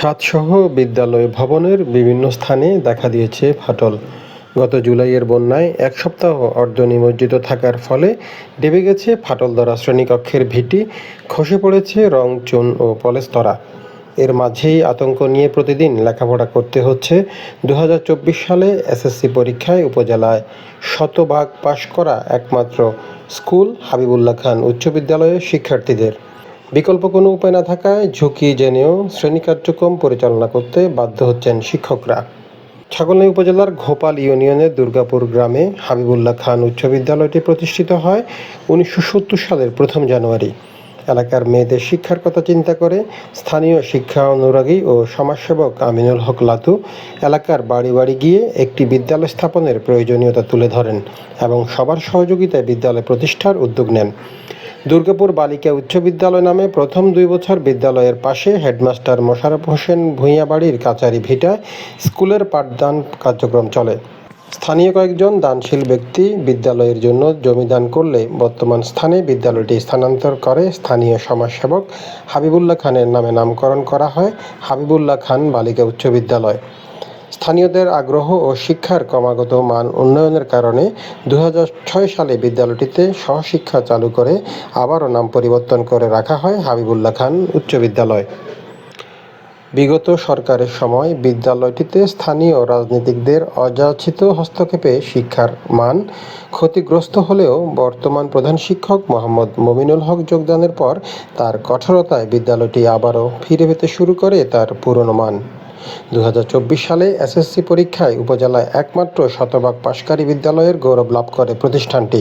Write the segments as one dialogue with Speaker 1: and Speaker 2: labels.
Speaker 1: ছাদসহ বিদ্যালয় ভবনের বিভিন্ন স্থানে দেখা দিয়েছে ফাটল। গত জুলাইয়ের বন্যায় এক সপ্তাহ অর্ধনিমজ্জিত থাকার ফলে ডেবে গেছে ফাটল দ্বারা শ্রেণীকক্ষের ভিটি, খসে পড়েছে রং, চুন ও পলেস্তরা এর মাঝেই আতঙ্ক নিয়ে প্রতিদিন লেখাপড়া করতে হচ্ছে দু হাজার চব্বিশ সালে এসএসসি পরীক্ষায় উপজেলায়। শতভাগ পাশ করা একমাত্র স্কুল হাবিবুল্লাহ খান উচ্চ বিদ্যালয়ের শিক্ষার্থীদের। বিকল্প কোনো উপায় না থাকায় ঝুঁকি জেনেও শ্রেণি কার্যক্রম পরিচালনা করতে বাধ্য হচ্ছেন শিক্ষকরা। ছাগলনাই উপজেলার ঘোপাল ইউনিয়নের দুর্গাপুর গ্রামে হাবিবুল্লাহ খান উচ্চ বিদ্যালয়টি প্রতিষ্ঠিত হয় উনিশশো সত্তর সালের প্রথম জানুয়ারি। এলাকার মেয়েদের শিক্ষার কথা চিন্তা করে স্থানীয় শিক্ষা অনুরাগী ও সমাজসেবক আমিনুল হক লাতু এলাকার বাড়ি বাড়ি গিয়ে একটি বিদ্যালয় স্থাপনের প্রয়োজনীয়তা তুলে ধরেন এবং সবার সহযোগিতায় বিদ্যালয় প্রতিষ্ঠার উদ্যোগ নেন। দুর্গাপুর বালিকা উচ্চ বিদ্যালয় নামে প্রথম দুই বছর বিদ্যালয়ের পাশে হেডমাস্টার মোশাররফ হোসেন ভূঁইয়া বাড়ির কাচারি ভিটায় স্কুলের পাঠদান কার্যক্রম চলে। স্থানীয় কয়েকজন দানশীল ব্যক্তি বিদ্যালয়ের জন্য জমি দান করলে বর্তমান স্থানে বিদ্যালয়টি স্থানান্তর করে স্থানীয় সমাজসেবক হাবিবুল্লাহ খানের নামে নামকরণ করা হয় হাবিবুল্লাহ খান বালিকা উচ্চ বিদ্যালয়। স্থানীয়দের আগ্রহ ও শিক্ষার ক্রমাগত মান উন্নয়নের কারণে দুই হাজার ছয় সালে বিদ্যালয়টিতে সহশিক্ষা চালু করে আবারও নাম পরিবর্তন করে রাখা হয় হাবিবুল্লাহ খান উচ্চ বিদ্যালয়। বিগত সরকারের সময় বিদ্যালয়টিতে স্থানীয় রাজনীতিকদের অযাচিত হস্তক্ষেপে শিক্ষার মান ক্ষতিগ্রস্ত হলেও বর্তমান প্রধান শিক্ষক মোহাম্মদ মমিনুল হক যোগদানের পর তার কঠোরতায় বিদ্যালয়টি আবারও ফিরে পেতে শুরু করে তার পুরনো মান। দু হাজার চব্বিশ সালে এসএসসি পরীক্ষায় উপজেলায় একমাত্র শতভাগ পাশকারী বিদ্যালয়ের গৌরব লাভ করে প্রতিষ্ঠানটি।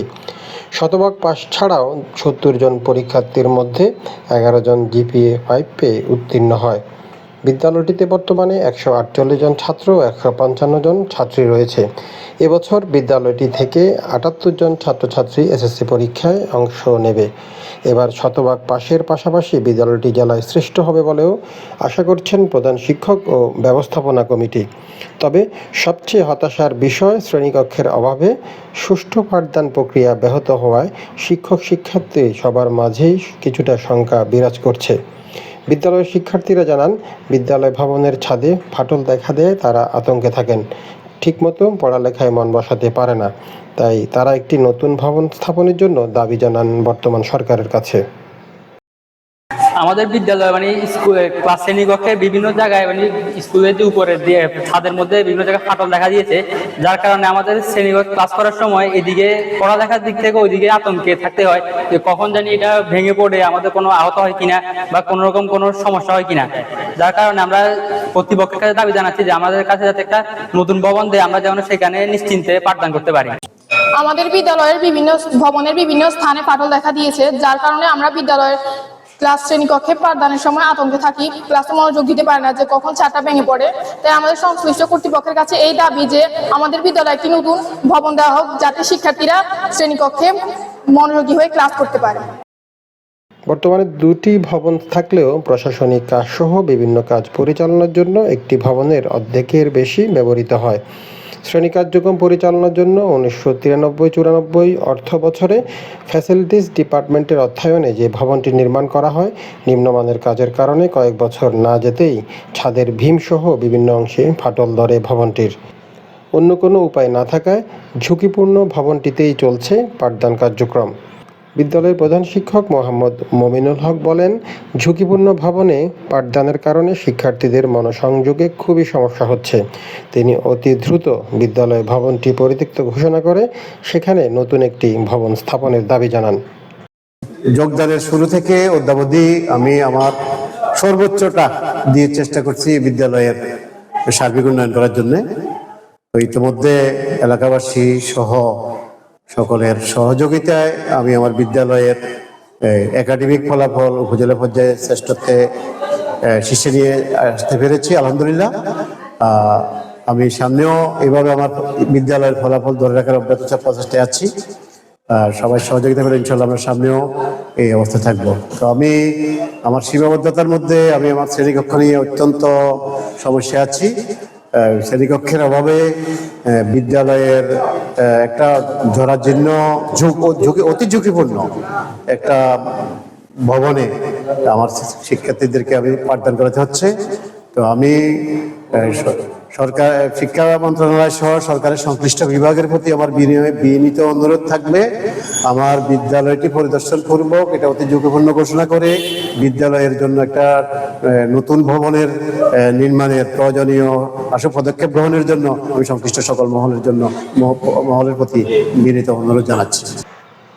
Speaker 1: শতভাগ পাশ ছাড়াও সত্তর জন পরীক্ষার্থীর মধ্যে এগারো জন জিপিএ, ফাইভ পেয়ে উত্তীর্ণ হয়। বিদ্যালয়টিতে বর্তমানে একশো আটচল্লিশ জন ছাত্র একশো পঞ্চান্ন জন ছাত্রী রয়েছে। এবছর বিদ্যালয়টি থেকে আটাত্তর জন ছাত্রছাত্রী এসএসসি পরীক্ষায় অংশ নেবে। এবার শতভাগ পাশের পাশাপাশি বিদ্যালয়টি জেলায় শ্রেষ্ঠ হবে বলেও আশা করছেন প্রধান শিক্ষক ও ব্যবস্থাপনা কমিটি। তবে সবচেয়ে হতাশার বিষয় শ্রেণীকক্ষের অভাবে সুষ্ঠু পাঠদান প্রক্রিয়া ব্যাহত হওয়ায় শিক্ষক শিক্ষার্থী সবার মাঝেই কিছুটা শঙ্কা বিরাজ করছে। বিদ্যালয়ের শিক্ষার্থীরা জানান, বিদ্যালয় ভবনের ছাদে ফাটল দেখা দেয়, তারা আতঙ্কে থাকেন। ঠিকমতো পড়ালেখায় মন বসাতে পারে না। তাই তারা একটি নতুন ভবন স্থাপনের জন্য দাবি জানান বর্তমান সরকারের কাছে।
Speaker 2: আমাদের বিদ্যালয় মানে ক্লাস শ্রেণীকক্ষে বিভিন্ন জায়গায় মানে স্কুলের যে উপরে দিয়ে ছাদের মধ্যে বিভিন্ন জায়গায় ফাটল দেখা দিয়েছে, যার কারণে আমাদের শ্রেণীকক্ষ ক্লাস করার সময় এদিকে পড়ালেখার দিক থেকে ওইদিকে আতঙ্কে থাকতে হয় যে কখন জানি এটা ভেঙে পড়ে, আমাদের কোনো আহত হয় কিনা বা কোনো রকম কোনো সমস্যা হয় কিনা। যার কারণে আমরা কর্তৃপক্ষের কাছে দাবি জানাচ্ছি যে আমাদের কাছে যাতে একটা নতুন ভবন দেয়, আমরা যেন সেখানে নিশ্চিন্তে পাঠদান করতে পারি।
Speaker 3: আমাদের বিদ্যালয়ের বিভিন্ন ভবনের বিভিন্ন স্থানে ফাটল দেখা দিয়েছে, যার কারণে আমরা বিদ্যালয়ের ক্লাস শ্রেণীকক্ষে পাঠদানের সময় আতঙ্কে থাকি। ক্লাসে মনোযোগ দিতে পারে না যে কখন চারটা ভেঙে পড়ে। তাই আমাদের সংশ্লিষ্ট কর্তৃপক্ষের কাছে এই দাবি যে আমাদের বিদ্যালয়ে একটি নতুন ভবন দেওয়া হোক, যাতে শিক্ষার্থীরা শ্রেণীকক্ষে মনোযোগী হয়ে ক্লাস করতে পারে।
Speaker 1: বর্তমানে দুটি ভবন থাকলেও প্রশাসনিক কাজ সহ বিভিন্ন কাজ পরিচালনার জন্য একটি ভবনের অর্ধেকের বেশি ব্যবহৃত হয়। শ্রেণি কার্যক্রম পরিচালনার জন্য উনিশশো তিরানব্বই চুরানব্বই অর্থ বছরে ফ্যাসিলিটিস ডিপার্টমেন্টের অর্থায়নে যে ভবনটি নির্মাণ করা হয়, নিম্নমানের কাজের কারণে কয়েক বছর না যেতেই ছাদের ভীমসহ বিভিন্ন অংশে ফাটল ধরে ভবনটির। অন্য কোনো উপায় না থাকায় ঝুঁকিপূর্ণ ভবনটিতেই চলছে পাঠদান কার্যক্রম। বিদ্যালয়ের প্রধান শিক্ষক মোহাম্মদ মমিনুল হক বলেন, ঝুঁকিপূর্ণ ভবনে পাঠদানের কারণে শিক্ষার্থীদের মনোসংযোগে খুবই সমস্যা হচ্ছে। তিনি অতি দ্রুত বিদ্যালয় ভবনটি পরিত্যক্ত ঘোষণা করে, সেখানে নতুন একটি ভবন স্থাপনের দাবি জানান।
Speaker 4: যোগদানের শুরু থেকে অদ্যাবধি আমি আমার সর্বোচ্চটা দিয়ে চেষ্টা করছি বিদ্যালয়ের সার্বিক উন্নয়ন করার জন্য। ইতিমধ্যে এলাকাবাসী সহ সকলের সহযোগিতায় আমি আমার বিদ্যালয়ের একাডেমিক ফলাফল উপজেলা পর্যায়ে শ্রেষ্ঠত্বে শীর্ষে নিয়ে আসতে পেরেছি, আলহামদুলিল্লাহ। আমি সামনেও এইভাবে আমার বিদ্যালয়ের ফলাফল ধরে রাখার অব্যাহত প্রচেষ্টায় আছি। সবাই সহযোগিতা করে ইনশাল্লাহ আমরা সামনেও এই অবস্থা থাকব। তো আমি আমার সীমাবদ্ধতার মধ্যে আমি আমার শ্রেণীকক্ষ নিয়ে অত্যন্ত সমস্যা আছি। শ্রেণীকক্ষের অভাবে বিদ্যালয়ের একটা জরাজীর্ণ ঝুঁক- ঝুঁকি, অতি ঝুঁকিপূর্ণ একটা ভবনে আমার শিক্ষার্থীদেরকে আমি পাঠদান করাতে হচ্ছে। তো আমি সরকার, শিক্ষা মন্ত্রণালয় সহ সরকারের সংশ্লিষ্ট বিভাগের প্রতি আমার বিনয়- বিনীত অনুরোধ থাকবে। আমার বিদ্যালয়টি পরিদর্শন পূর্বক এটা অতি ঝুঁকিপূর্ণ ঘোষণা করে বিদ্যালয়ের জন্য একটা নতুন ভবনের নির্মাণের প্রয়োজনীয় আশু পদক্ষেপ গ্রহণের জন্য আমি সংশ্লিষ্ট সকল মহলের জন্য মহ- মহলের প্রতি বিনীত অনুরোধ জানাচ্ছি।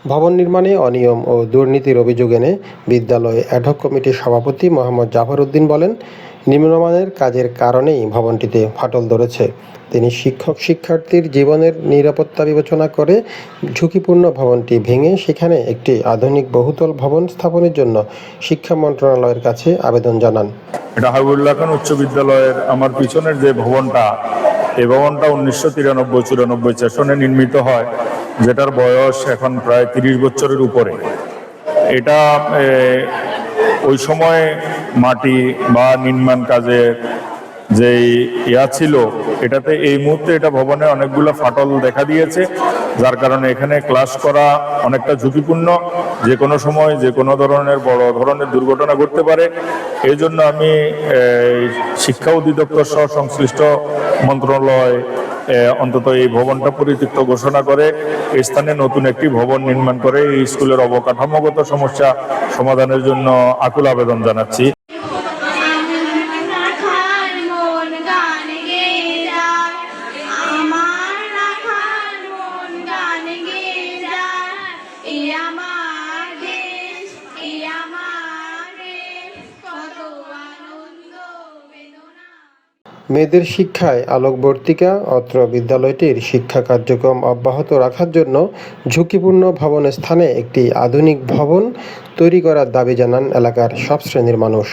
Speaker 1: ভবন নির্মাণে অনিয়ম ও দুর্নীতির অভিযোগ এনে বিদ্যালয়ে অ্যাডহক কমিটির সভাপতি মোহাম্মদ জাফর উদ্দিন বলেন নিম্নমানের কাজের কারণেই ভবনটিতে ফাটল ধরেছে। তিনি শিক্ষক শিক্ষার্থীর জীবনের নিরাপত্তা বিবেচনা করে ঝুঁকিপূর্ণ ভবনটি ভেঙে সেখানে একটি আধুনিক বহুতল ভবন স্থাপনের জন্য শিক্ষা মন্ত্রণালয়ের কাছে আবেদন জানান।
Speaker 5: এটা হাবিবুল্লাহ খান উচ্চ বিদ্যালয়ের আমার পিছনের যে ভবনটা, এই ভবনটা উনিশশো তিরানব্বই চুরানব্বই সেশনে নির্মিত হয়, যেটার বয়স এখন প্রায় তিরিশ বছরের উপরে। এটা ওই সময় মাটি বা নির্মাণ কাজের যেই ইয়া ছিল, এটাতে এই মুহূর্তে এটা ভবনে অনেকগুলো ফাটল দেখা দিয়েছে, যার কারণে এখানে ক্লাস করা অনেকটা ঝুঁকিপূর্ণ। যে কোনো সময় যে কোনো ধরনের বড় ধরনের দুর্ঘটনা ঘটতে পারে। এই জন্য আমি শিক্ষা অধিদপ্তর সহ সংশ্লিষ্ট মন্ত্রণালয় অন্তত এই ভবনটা পরিত্যক্ত ঘোষণা করে স্থানে নতুন একটি ভবন নির্মাণ করে এই স্কুলের অবকাঠামোগত সমস্যা সমাধানের জন্য আকুল আবেদন জানাচ্ছি।
Speaker 1: মেয়েদের শিক্ষায় আলোকবর্তিকা, অত্র বিদ্যালয়টির শিক্ষা কার্যক্রম অব্যাহত রাখার জন্য ঝুঁকিপূর্ণ ভবন স্থানে একটি আধুনিক ভবন তৈরি করার দাবি জানান এলাকার সব শ্রেণির মানুষ।